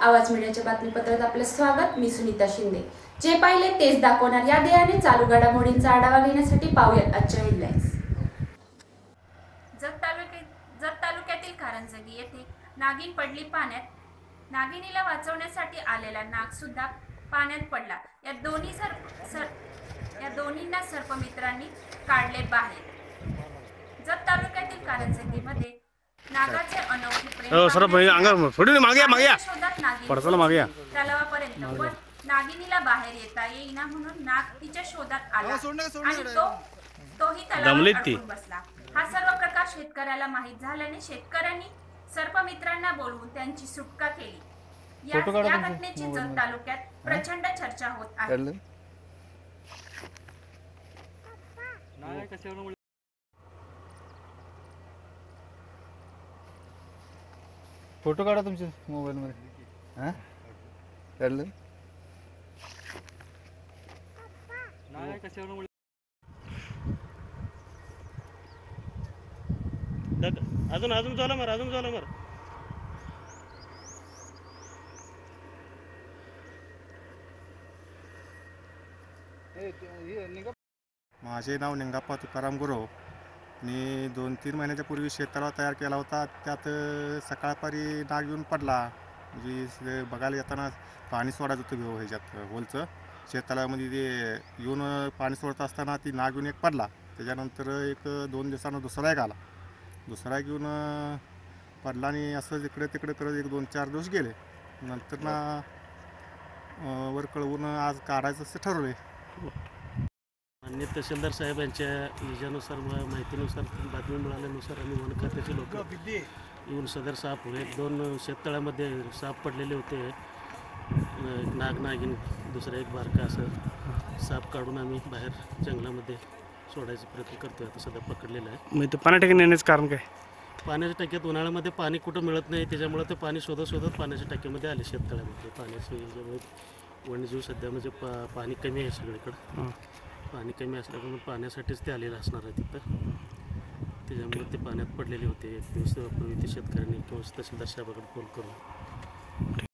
आवाज मीडियाच्या बातमीपत्रात आपलं स्वागत मी सुनीता शिंदे. जे पाहिले तेच दाखवणार या ध्येयाने चालू घडामोडींचा आढावा घेण्यासाठी पाहूयात आजच्या हेडलाईन्स जत तालुक्यात जत तालुक्यातील कारंजगी येथे नागिन पडली पाण्यात नागिनीला वाचवण्यासाठी आलेला नाग सुद्धा पाण्यात पडला. या दोन्ही सर्प सर या दोन्हींना सर्पमित्रांनी काढले बाहेर. जत तालुक्यातील कारंजगीमध्ये नागाचे अनोखे प्रेम सर, भाई, पाहण्यासाठी अंगावर थोडी मागे या, मागे या. नागिनीच्या शोधात नागिन पडसाला मागे या. तलावापर्यंत. पण नागिनीला बाहेर येता येईना म्हणून नाग तिच्या शोधात आला. आणि तो तोही दमलीत तलावात ती. अडकून बसला. हा सर्व प्रकार शेतकऱ्याला माहीत झाल्याने शेतकऱ्यांनी सर्पमित्रांना बोलवून त्यांची सुटका केली. या या घटनेची जत तालुक्यात प्रचंड चर्चा होत आहे. फोटो काढा तुमच्या मोबाईलमध्ये. हां? काढलं? दादा, अजून अजून चालू मार अजून चालू मार. माझे नाव निंगाप्पा तुकाराम गुरव. मी दोन तीन महिन्याच्या पूर्वी शेततळा तयार केला होता. त्यात सकाळपारी नाग येऊन पडला. म्हणजे बघायला येताना पाणी सोडायचं होतं घेऊ ह्याच्यात होलचं. शेततळ्यामध्ये म्हणजे ते येऊन पाणी सोडत असताना ती नाग येऊन एक पडला. त्याच्यानंतर एक दोन दिवसानं दुसरा एक आला. दुसरा एक येऊन पडला आणि असं इकडे तिकडे करत एक दोन चार दिवस गेले. नंतर ना वर कळवून आज काढायचं असं ठरवलं मान्य तहसीलदार साहेब यांच्या याच्यानुसार माहितीनुसार बातमी मिळाल्यानुसार आम्ही वन खात्याचे लोक येऊन सदर साप एक दोन शेततळ्यामध्ये साप पडलेले होते. एक नाग नागिन दुसरा एक बारका असं साप काढून आम्ही बाहेर जंगलामध्ये सोडायचा प्रयत्न करतोय. आता सध्या पकडलेला आहे. मग ते पाण्या ठिकाणी नेण्याचं कारण काय? पाण्याच्या टाक्यात उन्हाळ्यामध्ये पाणी कुठं मिळत नाही. त्याच्यामुळे ते पाणी शोधत शोधत पाण्याच्या टाक्यामध्ये आले शेततळ्यामध्ये. पाण्याचं याच्यामुळे वन्यजीव सध्या म्हणजे पा पाणी कमी आहे सगळीकडं. हं. पाणी कमी असल्यामुळे पाण्यासाठीच ते आलेलं असणार आहे तिथं. त्याच्यामुळे ते पाण्यात पडलेले होते. एक दिवस पूर्वी ते शेतकऱ्यांनी किंवा तहसीलदार साहेबाकडे फोन करून